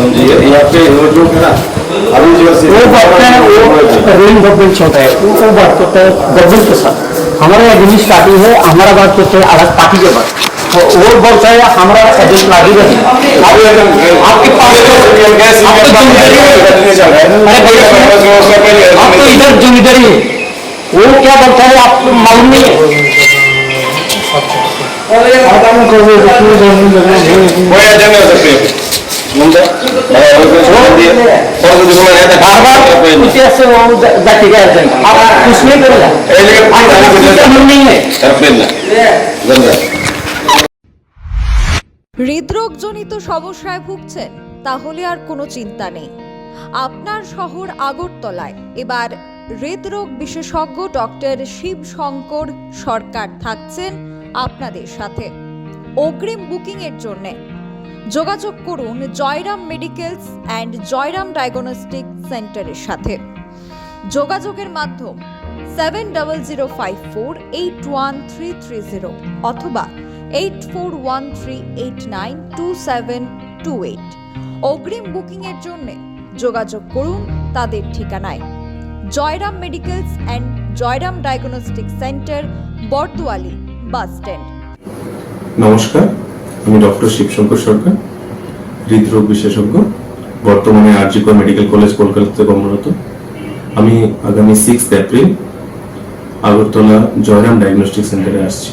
समझिए। यहाँ पे जो है ना अभी जो वो बात है वो रेल गवर्नमेंट होता है। वो वो बात करता है गवर्नमेंट के साथ। हमारा एग्जिस्ट पार्टी है हमारा बात करते हैं अलग पार्टी के बात। वो वो है हमारा एजेंट लागी एकदम आपके पास तो आप तो है। तो इधर ज़िम्मेदारी है। वो क्या बोलता है आपको मालूम नहीं है। कोई आ जाने सकते। मुंडा। হৃদরোগজনিত সমস্যায় ভুগছেন তাহলে আর কোনো চিন্তা নেই। আপনার শহর আগরতলায়। এবার হৃদরোগ বিশেষজ্ঞ ডক্টর শিব শঙ্কর সরকার থাকছেন আপনাদের সাথে। অগ্রিম বুকিং এর জন্য যোগাযোগ করুন Jayram medicals and Jayram diagnostic সেন্টারের সাথে। যোগাযোগের মাধ্যম seven double zero five four eight one three three zero অথবা eight four one three eight nine two seven two eight. অগ্রিম বুকিংয়ের জন্য যোগাযোগ করুন তাদের ঠিকানায়। Jayram medicals and Jayram diagnostic centre Bardowali bus stand. নমস্কার। আমি ডক্টর শিবশঙ্কর সরকার, হৃদরোগ বিশেষজ্ঞ, বর্তমানে আরজিকর মেডিকেল কলেজ কলকাতাতে কর্মরত। আমি আগামী six April Agartala Jayram diagnostic সেন্টারে আসছি।